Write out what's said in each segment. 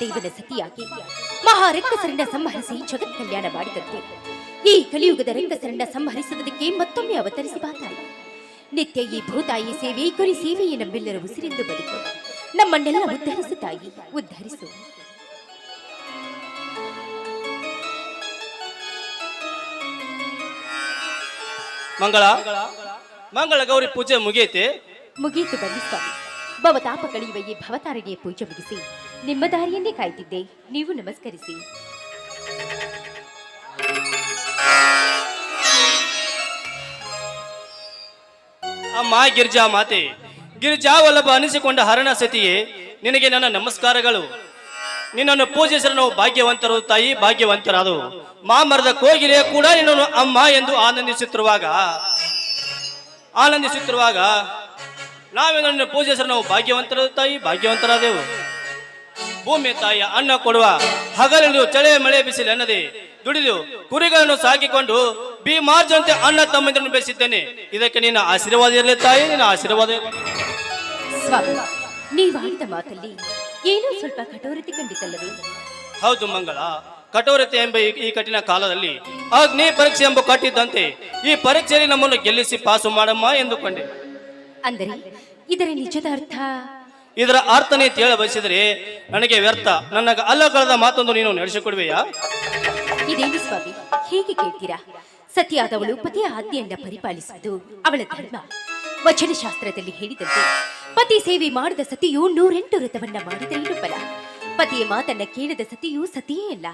ದೇವನ ಸತಿಯಾಗಿ ಮಹಾರಕ್ತಸರನ್ನ ಸಂಹರಿಸಿ ಜಗತ್ ಕಲ್ಯಾಣ ಮಾಡಿದಂತೆ ಈ ಕಲಿಯುಗದ ರಕ್ತಸರನ್ನ ಸಂಹರಿಸುವುದಕ್ಕೆ ಮತ್ತೊಮ್ಮೆ ಅವತರಿಸಿ ಬಾತಾಯಿ ನಿತ್ಯ ಈ ಭೂತಾಯಿ ಸೇವೆ ಕೊರಿ ಸೇವೆಯೇ ನಮ್ಮೆಲ್ಲರ ಉಸಿರೆಂದು ಬದುಕು. ನಮ್ಮನ್ನೆಲ್ಲ ಉದ್ಧರಿಸು ತಾಯಿ ಉದ್ಧರಿಸು. ಮಂಗಳ ಮಂಗಳ ಗೌರಿ ಪೂಜೆ ಮುಗಿಯತೆ ಮುಗಿಯಿತು ಬನ್ನಿ ಸ್ವಾಮಿ. ಭವತಾಪ ಕಳೆಯುವ ಈ ಭವತಾರಿಗೆ ಪೂಜೆ ಮುಗಿಸಿ. ನಿಮ್ಮ ದಾರಿಯನ್ನೇ ಕಾಯ್ತಿದ್ದೆ. ನೀವು ನಮಸ್ಕರಿಸಿ. ಅಮ್ಮ, ಗಿರ್ಜಾ ಮಾತೆ, ಗಿರ್ಜಾ ವಲ್ಲಭ ಅನಿಸಿಕೊಂಡ ಹರಣ ಸತಿಯೇ, ನಿನಗೆ ನನ್ನ ನಮಸ್ಕಾರಗಳು. ನಿನ್ನನ್ನು ಪೂಜಿಸಲು ನಾವು ಭಾಗ್ಯವಂತರು ತಾಯಿ, ಭಾಗ್ಯವಂತರಾದವು. ಮಾಮರದ ಕೋಗಿಲೆ ಕೂಡ ನಿನ್ನನ್ನು ಅಮ್ಮ ಎಂದು ಆನಂದಿಸುತ್ತಿರುವಾಗ ಆನಂದಿಸುತ್ತಿರುವಾಗ ನಾವೇನನ್ನು ಪೂಜಿಸಲು ನಾವು ಭಾಗ್ಯವಂತರು ತಾಯಿ, ಭಾಗ್ಯವಂತರಾದೆವು. ಭೂಮಿ ತಾಯಿಯ ಅನ್ನ ಕೊಡುವ ಹಗಲಿಂದು ಚಳೆ ಮಳೆ ಬಿಸಿಲು ಎನ್ನದೆ ದುಡಿದು ಕುರಿಗಳನ್ನು ಸಾಕಿಕೊಂಡು ಬಿ ಮಾರ್ಜಂತೆ ಅನ್ನ ತಮ್ಮಂದಿರನ್ನು ಬೆಳೆಸಿದ್ದೇನೆ. ಇದಕ್ಕೆ ನಿನ್ನ ಆಶೀರ್ವಾದ ಇರಲಿ ತಾಯಿ ನಿನ್ನ ಆಶೀರ್ವಾದ ಇರಲಿ. ಸ್ವಾಮಿ ನೀವಾಡಿದ ಮಾತಲ್ಲಿ ಏನೋ ಸ್ವಲ್ಪ ಕಠೋರತೆ ಕಂಡಿತಲ್ಲವೇ? ಹೌದು ಮಂಗಳ ಕಠೋರತೆ ಎಂಬ ಈ- ಈ ಕಠಿಣ ಕಾಲದಲ್ಲಿ ಅಗ್ನಿ ಪರೀಕ್ಷೆ ಎಂಬ ಕಟ್ಟಿದ್ದಂತೆ ಈ ಪರೀಕ್ಷೆಯಲ್ಲಿ ನಮ್ಮನ್ನು ಗೆಲ್ಲಿಸಿ ಪಾಸು ಮಾಡಮ್ಮ ಎಂದುಕೊಂಡೆ. ಅಂದರೆ ಇದರ ನಿಜದ ಅರ್ಥ ಇದರ ಅರ್ಥನೇ ತೇಳ ಬಯಸಿದರೆ. ನನಗೆ ವ್ಯರ್ಥ. ನನ್ನ ಕಾಲದ ಮಾತೊಂದು ನೀನು ನಡೆಸಿಕೊಡುವೆಯಾ? ಇದೇನು ಸ್ವಾಮಿ? ಹೀಗೆ ಕೇಳ್ತೀರಾ? ಸತಿಯಾದವಳು ಪತಿಯ ಆಜ್ಞೆಯನ್ನ ಪರಿಪಾಲಿಸುವುದು ಅವಳ ಧರ್ಮ. ವಚನಶಾಸ್ತ್ರದಲ್ಲಿ ಹೇಳಿದಂತೆ ಪತಿ ಸೇವೆ ಮಾಡಿದ ಸತಿಯು ನೂರೆಂಟು ವ್ರತವನ್ನ ಮಾಡಿದರೇನು ಫಲ. ಪತಿಯ ಮಾತನ್ನ ಕೇಳದ ಸತಿಯು ಸತಿಯೇ ಅಲ್ಲ.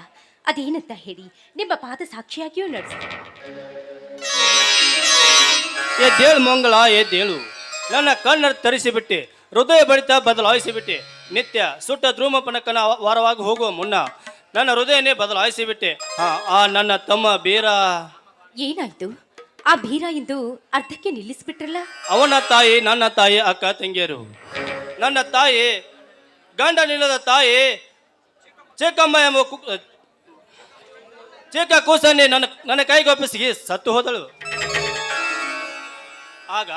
ಅದೇನಂತ ಹೇಳಿ ನಿಮ್ಮ ಪಾದ ಸಾಕ್ಷಿಯಾಗಿಯೂ ನಡೆಸ. ಎದ್ದೇಳು ಮಂಗಳ ಎದ್ದೇಳು. ನನ್ನ ಕಣ್ಣ ತರಿಸಿಬಿಟ್ಟೆ. ಹೃದಯ ಬಡಿತ ಬದಲಾಯಿಸಿಬಿಟ್ಟೆ. ನಿತ್ಯ ಸುಟ್ಟ ಧ್ರೂಮಪನಕನ ವಾರವಾಗಿ ಹೋಗುವ ಮುನ್ನ ನನ್ನ ಹೃದಯನೇ ಬದಲಾಯಿಸಿಬಿಟ್ಟೆ. ಹಾ ಆ ನನ್ನ ತಮ್ಮ ಬೀರ. ಏನಾಯ್ತು? ಆ ಬೀರ ಎಂದು ಅರ್ಧಕ್ಕೆ ನಿಲ್ಲಿಸ್ಬಿಟ್ರಲ್ಲ? ಅವನ ತಾಯಿ ನನ್ನ ತಾಯಿ ಅಕ್ಕ ತಂಗಿಯರು. ನನ್ನ ತಾಯಿ ಗಂಡ ನಿಲ್ಲದ ತಾಯಿ ಚಿಕ್ಕಮ್ಮ ಎಂಬ ಕು- ಚಿಕ್ಕ ಕೂಸನ್ನೇ ನನ್ನ ನನ್ನ ಕೈಗೊಪ್ಪಿಸಿ ಸತ್ತು ಹೋದಳು. ಆಗ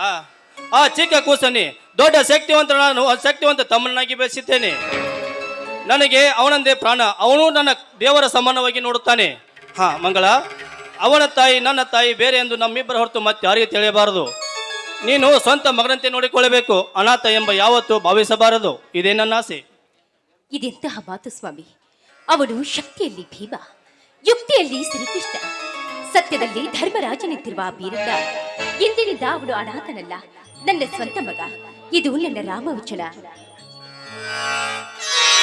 ಆ ಚಿಕ್ಕ ಕೂಸನ್ನೇ ದೊಡ್ಡ ಶಕ್ತಿವಂತ ನಾನು ಶಕ್ತಿವಂತ ತಮ್ಮನಾಗಿ ಬೆಳೆಸಿದ್ದೇನೆ. ನನಗೆ ಅವನಂದೇ ಪ್ರಾಣ. ಅವನು ನನ್ನ ದೇವರ ಸಮಾನವಾಗಿ ನೋಡುತ್ತಾನೆ. ಹಾ, ಮಂಗಳ ಅವನ ತಾಯಿ ನನ್ನ ತಾಯಿ ಬೇರೆ ಎಂದು ನಮ್ಮಿಬ್ಬರ ಹೊರತು ಮತ್ತೆ ಯಾರಿಗೆ ತಿಳಿಯಬಾರದು. ನೀನು ಸ್ವಂತ ಮಗನಂತೆ ನೋಡಿಕೊಳ್ಳಬೇಕು. ಅನಾಥ ಎಂಬ ಯಾವತ್ತೂ ಭಾವಿಸಬಾರದು. ಇದೇ ನನ್ನ ಆಸೆ. ಇದೆಂತಹ ಮಾತು ಸ್ವಾಮಿ? ಅವನು ಶಕ್ತಿಯಲ್ಲಿ ಭೀಮ, ಯುಕ್ತಿಯಲ್ಲಿ ಶ್ರೀಕೃಷ್ಣ. ಸತ್ಯದಲ್ಲಿ ಧರ್ಮರಾಜನಿಂತಿರುವ ಆ ಇಂದಿನಿಂದ ಅವನು ಅನಾಥನಲ್ಲ. ನನ್ನ ಸ್ವಂತ ಮಗ. ಇದು ನನ್ನ ರಾಮವಚನ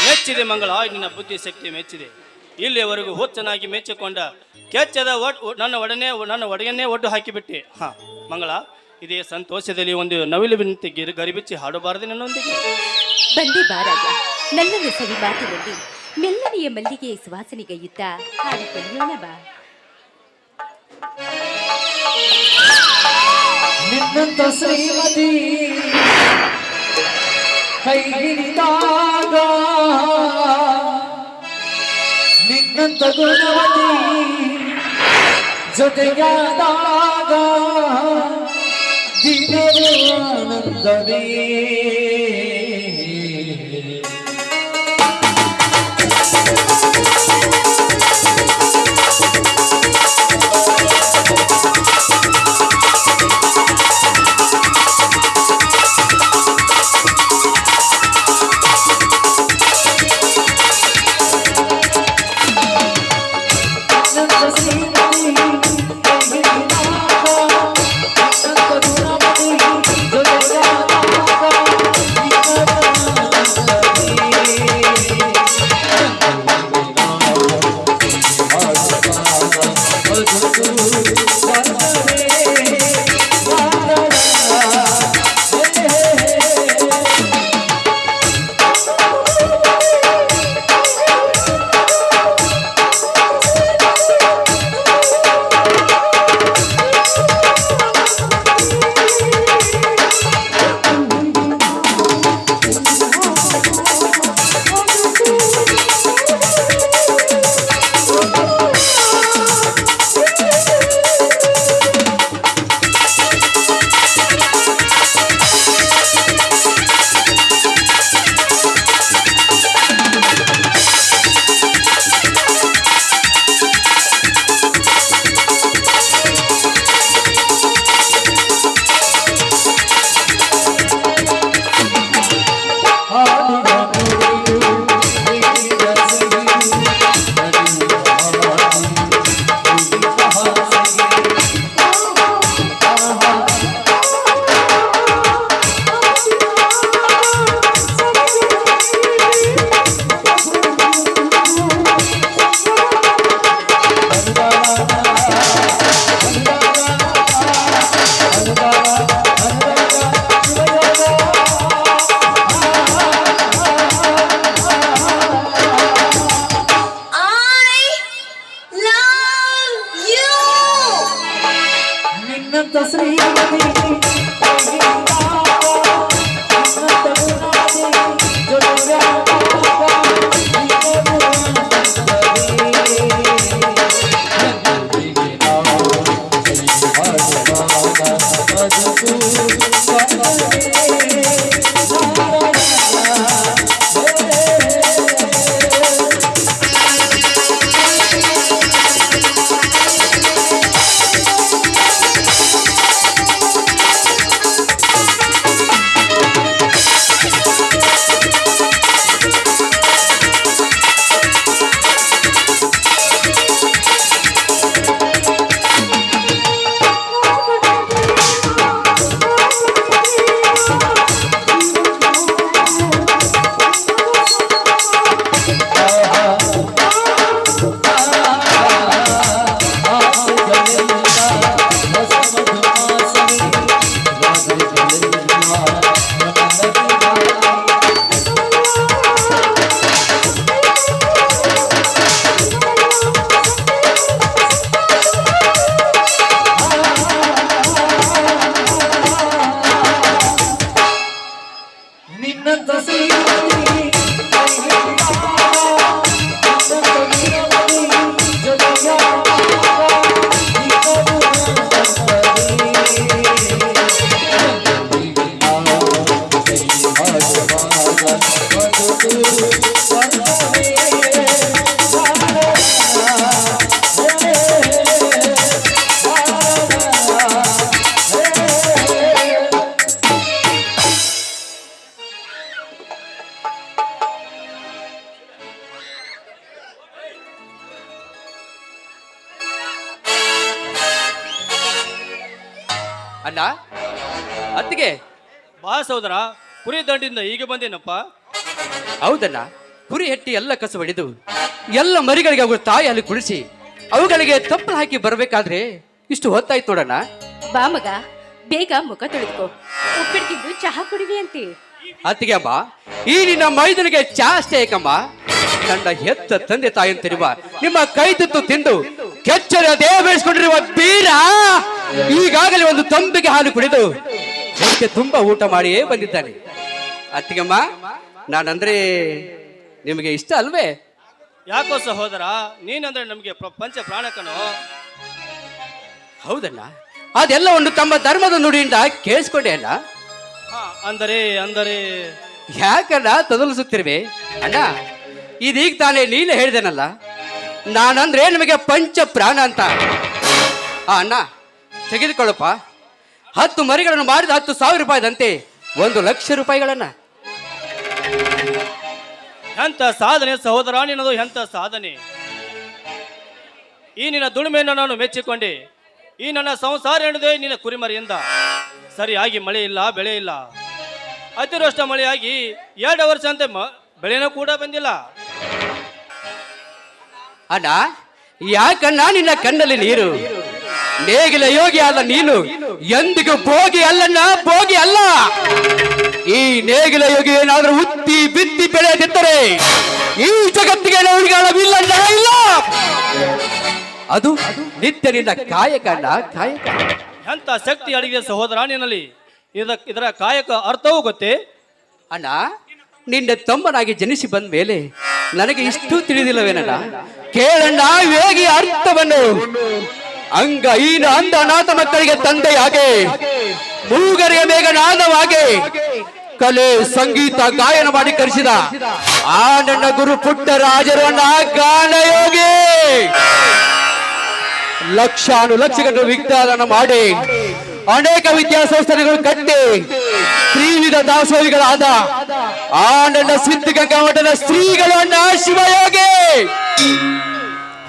ಮೆಚ್ಚಿದೆ ಮಂಗಳ ನಿನ್ನ ಬುದ್ಧಿ ಶಕ್ತಿ ಮೆಚ್ಚಿದೆ. ಇಲ್ಲಿಯವರೆಗೂ ಹುಚ್ಚನಾಗಿ ಮೆಚ್ಚಿಕೊಂಡ ಕೆಚ್ಚದ ಒಟ್ ನನ್ನ ಒಡನೆ ನನ್ನ ಒಡೆಯನ್ನೇ ಒಡ್ಡು ಹಾಕಿಬಿಟ್ಟೆ. ಹಾ ಮಂಗಳ ಇದೇ ಸಂತೋಷದಲ್ಲಿ ಒಂದು ನವಿಲು ಬಿಂತಿ ಗಿರಿ ಗರಿಬಿಚ್ಚಿ ಹಾಡಬಾರದು ನನ್ನೊಂದಿಗೆ. ಬಂದೆ ಬಾರಾಜ ನನ್ನನ್ನು ಸವಿ ಮಾತಿನಲ್ಲಿ ಮೆಲ್ಲನೆಯ ಮಲ್ಲಿಗೆಯ ಸುವಾಸನೆಗೈಯುತ್ತಾ ಹಾಡಿ ಕಲಿಯೋಣ ಬಾ. ನಿನ್ನಂತ ಶ್ರೀಮತಿ ಕೈ ಹಿಡಿದಾಗ ನಿನ್ನಂತ ಗುಣವತಿ ಜೊತೆಗಾದಾಗ ದಿನವೇ ಆನಂದವೇ. ಅಣ್ಣ ಅತ್ತಿಗೆ. ಬಾ ಸಹೋದರ ಕುರಿ ದಂಡಿಂದ ಈಗ ಬಂದೇನಪ್ಪ? ಹೌದಣ್ಣ ಕುರಿ ಹೆಟ್ಟಿ ಎಲ್ಲ ಕಸ ಹೊಡೆದು ಎಲ್ಲ ಮರಿಗಳಿಗೆ ಅವು ತಾಯಿ ಅಲ್ಲಿ ಕುಳಿಸಿ ಅವುಗಳಿಗೆ ತಪ್ಪಲು ಹಾಕಿ ಬರಬೇಕಾದ್ರೆ ಇಷ್ಟು ಹೊತ್ತಾಯ್ತು ನೋಡಣ್ಣ. ಬಾ ಮಗ ಬೇಗ ಮುಖ ತೊಳೆದುಕೋ. ಉಪ್ಪಿಡ್ತಿದ್ದು ತಿಂದು ಚಹಾ ಕುಡಿವಿ ಅಂತೆ. ಅತ್ತಿಗೆ ಅಮ್ಮ ಈ ನಿನ್ನ ಮೈದನಿಗೆ ಚಾ ಅಷ್ಟೇ ಏಕಮ್ಮ. ನನ್ನ ಹೆತ್ತ ತಂದೆ ತಾಯಿ ಅಂತಿರುವ ನಿಮ್ಮ ಕೈ ತುತ್ತು ತಿಂದು ಕೆಚ್ಚರ ದೇಹ ಬೆಳೆಸ್ಕೊಂಡಿರುವ ಬೀರ. ಈಗಾಗಲೇ ಒಂದು ತಂಬಿಗೆ ಹಾಲು ಕುಡಿದು ಹೊಟ್ಟೆ ತುಂಬಾ ಊಟ ಮಾಡಿಯೇ ಬಂದಿದ್ದಾನೆ. ಅತ್ತಿಗೆಮ್ಮ ನಾನಂದ್ರೆ ನಿಮಗೆ ಇಷ್ಟ ಅಲ್ವೇ? ಯಾಕೋ ಸಹೋದರ ನೀನಂದ್ರೆ ನಮಗೆ ಪ್ರಪಂಚ ಪ್ರಾಣಕನು ಹೌದಣ್ಣ ಅದೆಲ್ಲ ಒಂದು ತಮ್ಮ ಧರ್ಮದ ನುಡಿಯಿಂದ ಕೇಳಿಸ್ಕೊಂಡೆ ಅಣ್ಣ. ಹಾ ಅಂದರೆ ಅಂದರೆ. ಯಾಕಲ್ಲ ತೊದಲಿಸುತ್ತಿರುವೆ? ಅಣ್ಣ ಇದೀಗ ತಾನೇ ನೀನು ಹೇಳಿದೆನಲ್ಲ ನಾನಂದ್ರೆ ನಿಮಗೆ ಪಂಚ ಪ್ರಾಣ ಅಂತ. ಅಣ್ಣ ತೆಗೆದುಕೊಳ್ಳಪ್ಪ. ಹತ್ತು ಮರಿಗಳನ್ನು ಮಾಡಿದ ಹತ್ತು ಸಾವಿರ ರೂಪಾಯಿದಂತೆ ಒಂದು ಲಕ್ಷ ರೂಪಾಯಿಗಳನ್ನ. ಎಂತ ಸಾಧನೆ ಸಹೋದರ ನಿನ್ನದು ಎಂತ ಸಾಧನೆ? ಈ ನಿನ್ನ ದುಡಿಮೆಯನ್ನು ನಾನು ಮೆಚ್ಚಿಕೊಂಡೆ. ಈ ನನ್ನ ಸಂಸಾರ ಎನ್ನದೇ ನಿನ್ನ ಕುರಿಮರಿಯಿಂದ. ಸರಿಯಾಗಿ ಮಳೆ ಇಲ್ಲ ಬೆಳೆ ಇಲ್ಲ. ಅತಿವೃಷ್ಟ ಮಳೆಯಾಗಿ ಎರಡು ವರ್ಷ ಅಂತ ಮ- ಬೆಳೆನೂ ಕೂಡ ಬಂದಿಲ್ಲ. ಅಣ್ಣ ಯಾಕಣ್ಣ ನಿನ್ನ ಕಣ್ಣಲ್ಲಿ ನೀರು? ನೇಗಿಲ ಯೋಗಿ ಅಲ್ಲ ನೀನು. ಎಂದಿಗೂ ಭೋಗಿ ಅಲ್ಲಣ್ಣ ಭೋಗಿ ಅಲ್ಲ. ಈ ನೇಗಿಲ ಯೋಗಿ ಏನಾದ್ರೂ ಉತ್ತಿ ಬಿತ್ತಿ ಬೆಳೆದಿದ್ದರೆ ಈ ಜಗತ್ತಿಗೆ ನವರಿಗಾಲವಿಲ್ಲಣ್ಣ ಇಲ್ಲ. ಅದು ನಿತ್ಯ ನಿನ್ನ ಕಾಯಕ ಅಣ್ಣ ಕಾಯಕ. ಎಂತ ಶಕ್ತಿ ಅಡಗಿದೆ ಸಹೋದರ ನಿನ್ನಲ್ಲಿ ಇದ ಇದರ ಕಾಯಕ ಅರ್ಥವೂ ಗೊತ್ತೇ? ಅಣ್ಣ ನಿನ್ನ ತಮ್ಮನಾಗಿ ಜನಿಸಿ ಬಂದ ಮೇಲೆ ನನಗೆ ಇಷ್ಟು ತಿಳಿದಿಲ್ಲವೇನಣ್ಣ. ಕೇಳಣ್ಣ ಹೇಗೆ ಅರ್ಥವನ್ನು. ಅಂಗ ಈನ ಅಂದ ಅನಾಥ ಮಕ್ಕಳಿಗೆ ತಂದೆಯಾಗೆ ಮೂಗರಿಗೆ ಬೇಗ ನಾದವಾಗೆ ಕಲೆ, ಸಂಗೀತ, ಗಾಯನ ಮಾಡಿ ಕರೆಸಿದ ಆ ನನ್ನ ಗುರು ಪುಟ್ಟರಾಜರು ಗಾನಯೋಗಿ ಲಕ್ಷಾನು ಲಕ್ಷಗಟ್ಟು ವಿಜ್ಞಾನ ಮಾಡಿ ಅನೇಕ ವಿದ್ಯಾಸಂಸ್ಥೆಗಳು ಕಟ್ಟಿ ತ್ರಿವಿಧ ದಾಸೋಹಿಗಳಾದ ಆ ನನ್ನ ಸಿದ್ಧಗಂಗಾ ಮಠದ ಶ್ರೀಗಳನ್ನ ಶಿವಯೋಗಿ.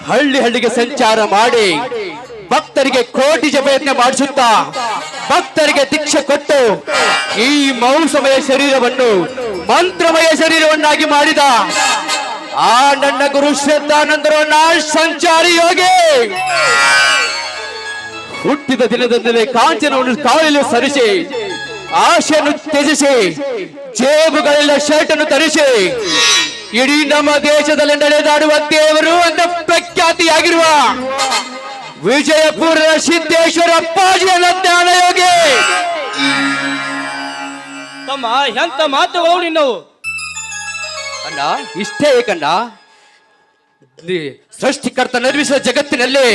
ಹಳ್ಳಿ ಹಳ್ಳಿಗೆ ಸಂಚಾರ ಮಾಡಿ ಭಕ್ತರಿಗೆ ಕೋಟಿ ಜಪಯತ್ನ ಮಾಡಿಸುತ್ತಾ, ಭಕ್ತರಿಗೆ ದೀಕ್ಷೆ ಕೊಟ್ಟು, ಈ ಮೌಸಮಯ ಶರೀರವನ್ನು, ಮಂತ್ರಮಯ ಶರೀರವನ್ನಾಗಿ ಮಾಡಿದ ಆ ನನ್ನ ಗುರು ಶ್ರದ್ಧಾನಂದರು ಸಂಚಾರಿ ಯೋಗಿ. ಹುಟ್ಟಿದ ದಿನದಿಂದಲೇ ಕಾಂಚನವನ್ನು ಕಾಲಲ್ಲಿ ಸರಿಸಿ ಆಶೆಯನ್ನು ತ್ಯಜಿಸಿ, ಜೇಬುಗಳೆಲ್ಲ ಶರ್ಟ್ ಅನ್ನು ತರಿಸಿ ಇಡೀ ನಮ್ಮ ದೇಶದಲ್ಲಿ ನಡೆದಾಡುವ ದೇವರು ಅಂತ ಪ್ರಖ್ಯಾತಿಯಾಗಿರುವ ವಿಜಯಪುರದ ಸಿದ್ದೇಶ್ವರ ಅಪ್ಪಾಜಿಯ ಜ್ಞಾನಯೋಗಿ ತಮ್ಮ ಎಂತ ಮಾತುಗಳು ನಿನ್ನವು? ಅಣ್ಣ ಇಷ್ಟೇ ಏಕಣ್ಣ ಸೃಷ್ಟಿಕರ್ತ ನಿರ್ಮಿಸಿದ ಜಗತ್ತಿನಲ್ಲಿ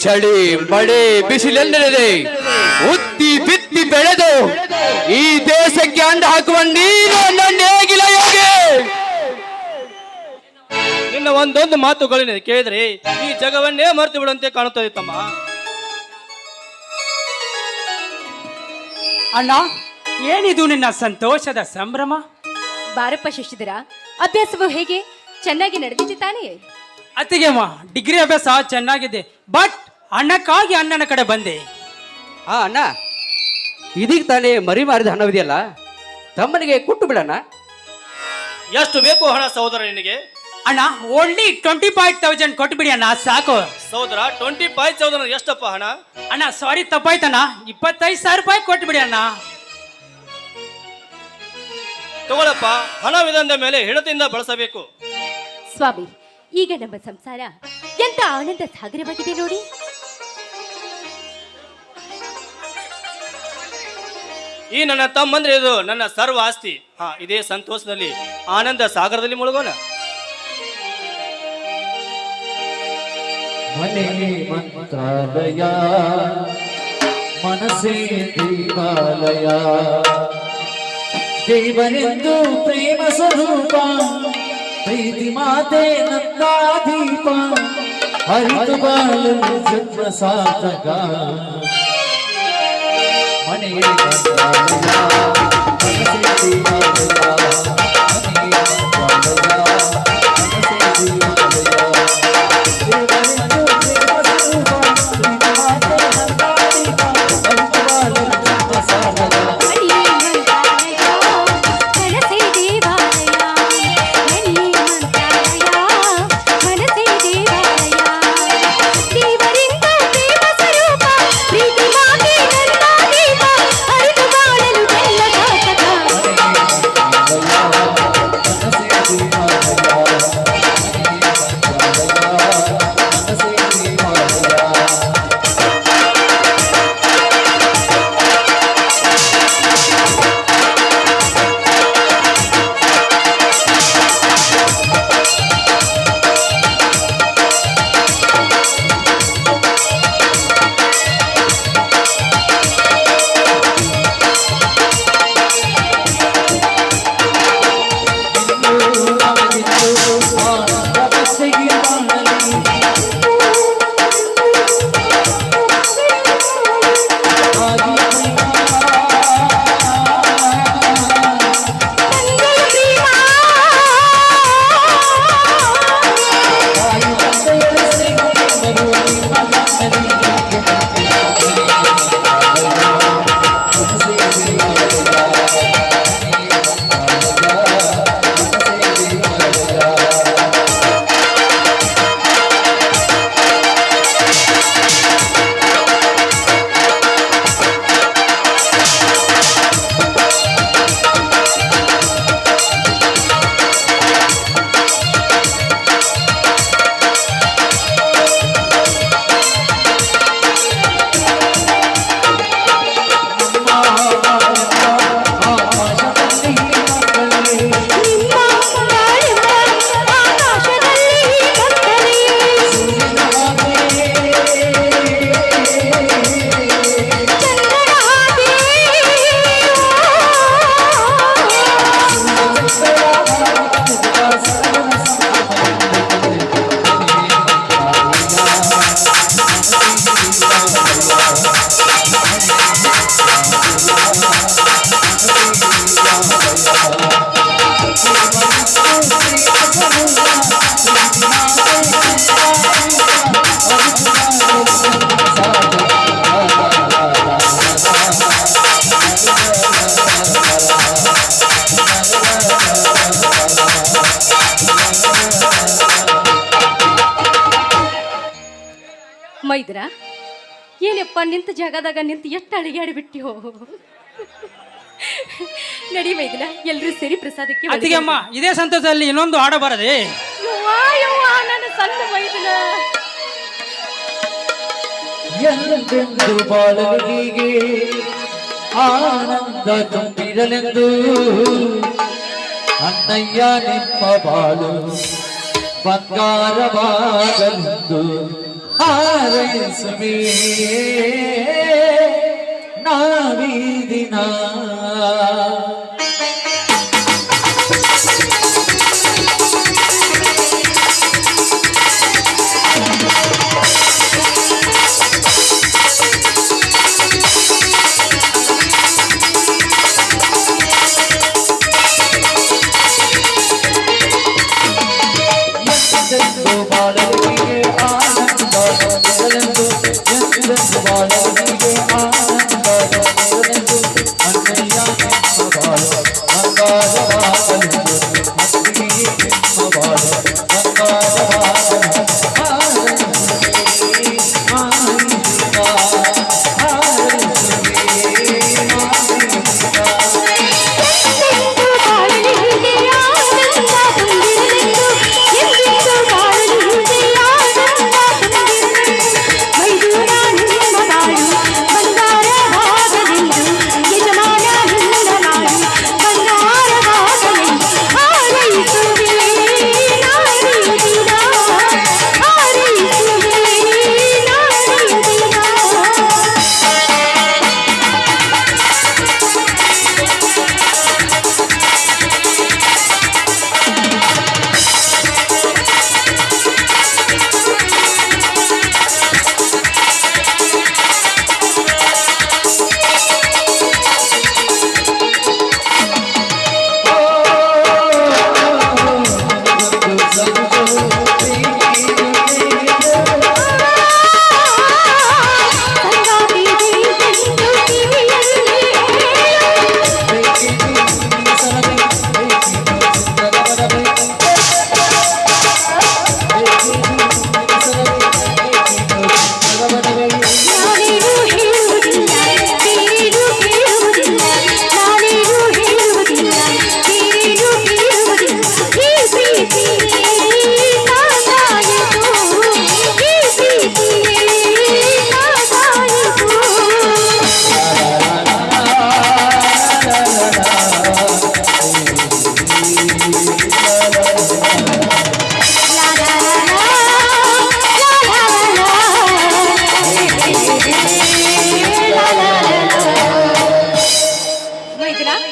ಚಳಿ ಮಳೆ ಬಿಸಿಲೆಲ್ಲಿದೆ ಉತ್ತಿ ಬಿತ್ತಿ ಬೆಳೆದು ಈ ದೇಶಕ್ಕೆ ಅಂಡ ಹಾಕುವ ನೀನು ನನ್ನ ಹೇಗಿಲ್ಲ ಯೋಗಿ. ನಿನ್ನ ಒಂದೊಂದು ಮಾತುಗಳನ್ನ ಕೇಳಿದ್ರೆ ಈ ಜಗವನ್ನೇ ಮರೆತು ಬಿಡುವಂತೆ ಕಾಣುತ್ತದೆ ತಮ್ಮ. ಅಣ್ಣ ಏನಿದು ನಿನ್ನ ಸಂತೋಷದ ಸಂಭ್ರಮ? ಬಾರಪ್ಪ ಶಿಷ್ಯದರ ಅಭ್ಯಾಸವು ಹೇಗೆ? ಚೆನ್ನಾಗಿ ನಡೆದಿದೆ ತಾನೇ? ಅತ್ತಿಗೆಮ್ಮ ಡಿಗ್ರಿ ಅಭ್ಯಾಸ ಚೆನ್ನಾಗಿದೆ ಬಟ್ ಅಣ್ಣಕ್ಕಾಗಿ ಅಣ್ಣನ ಕಡೆ ಬಂದೆ. ಆ ಅಣ್ಣ ಇದೀಗ ತಾನೇ ಮರಿ ಮಾರಿದ ಹಣವಿದೆಯಲ್ಲ? ತಮ್ಮನಿಗೆ ಕೊಟ್ಟು ಬಿಡಣ್ಣ. ಎಷ್ಟು ಬೇಕು ಹಣ ಸಹೋದರ ನಿನಗೆ? ಅಣ್ಣ ಓನ್ಲಿ ಟ್ವೆಂಟಿ ಫೈವ್ ತೌಸಂಡ್ ಕೊಟ್ಬಿಡಿ ಅಣ್ಣ ಸಾಕು. ಸಹೋದರ ಟ್ವೆಂಟಿ ಫೈವ್ ತೌಸಂಡ್ ಎಷ್ಟಪ್ಪ ಹಣ ಅಣ್ಣ ಸಾರಿ ತಪ್ಪಾಯ್ತಣ್ಣ. ಇಪ್ಪತ್ತೈದು ಸಾವಿರ ರೂಪಾಯಿ ಕೊಟ್ಬಿಡಿ ಅಣ್ಣ. ತಗೊಳಪ್ಪ ಹಣವಿದಂದ ಮೇಲೆ ಹಿಡತಿಂದ ಬಳಸಬೇಕು. ಸ್ವಾಮಿ ಈಗ ನಮ್ಮ ಸಂಸಾರ ಎಂತ ಆನಂದ ಸಾಗರವಾಗಿದೆ ನೋಡಿ. ಈ ನನ್ನ ತಮ್ಮಂದ್ರೆ ಇದು ನನ್ನ ಸರ್ವ ಆಸ್ತಿ ಹಾ ಇದೇ ಸಂತೋಷದಲ್ಲಿ ಆನಂದ ಸಾಗರದಲ್ಲಿ ಮುಳುಗೋಣ. ಮನೆ ಮಂತ್ರಾಲಯ ಮನಸ್ಸೇ ದೇವಾಲಯ ದೇವರೆಂದು ಪ್ರೇಮ ಸ್ವರೂಪ ಪ್ರೀತಿ ಮಾತೆ ನಂದಾದೀಪ ಹರಿತು ಬಾಳಲು ಜನ್ಮ ಸಾರ್ಥಕ ಮನೆ ಮಂತ್ರಾಲಯ ಮನಸ್ಸೇ ದೇವಾಲಯ ಮೈದ್ರ ಏನಪ್ಪ ನಿಂತ ಜಾಗದಾಗ ನಿಂತು ಎಷ್ಟು ಅಡಿಗಾಡಿಬಿಟ್ಟಿಯೋ ನಡಿ ಮೈದ್ರ ಎಲ್ರೂ ಸೇರಿ ಪ್ರಸಾದಕ್ಕೆ ಅತ್ತಿಗೆ ಅಮ್ಮ ಇದೇ ಸಂತೋಷದಲ್ಲಿ ಇನ್ನೊಂದು ಹಾಡ ಬರದೆ? ನನ್ನ ಸಣ್ಣ ಮೈದ್ರ. ಎಲ್ಲೆಂದು ಬಾಳಲಿಗೆ ಆನಂದ ತುಂಬಿರಲೆಂದು ಅಣ್ಣಯ್ಯ ನಿಮ್ಮ ಬಾಳು ಬಂಗಾರವಾಗಲೆಂದು? ಹಾರೈಸುವೆ ನಾವೀ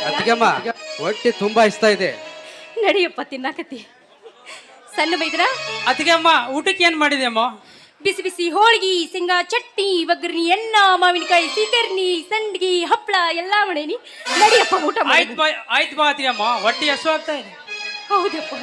ಅತ್ತಿಗೆಮ್ಮ ಹೊಟ್ಟೆ ತುಂಬಾ ಇಷ್ಟ ಇದೆ. ನಡಿಯಪ್ಪ ತಿನ್ನಾಕತಿ ಸಣ್ಣ ಬೈದ್ರ ಅತ್ತಿಗೆ ಅಮ್ಮ ಊಟಕ್ಕೆ ಏನ್ ಮಾಡಿದೆ ಅಮ್ಮ ಬಿಸಿ ಬಿಸಿ ಹೋಳಿಗೆ ಶೇಂಗಾ ಚಟ್ನಿ ಒಗ್ಗರಣಿ ಎಣ್ಣ ಮಾವಿನಕಾಯಿ ಸೀಕರ್ನಿ ಸಂಡ್ಗಿ ಹಪ್ಪಳ ಎಲ್ಲ ಮಾಡೇನಿ. ನಡಿಯಪ್ಪ ಊಟ ಮಾಡಿ ಆಯ್ತು ಆಯ್ತು ಅಮ್ಮ ಹೊಟ್ಟೆ ಹಸು ಆಗ್ತಾ ಇದೆ. ಹೌದಪ್ಪ.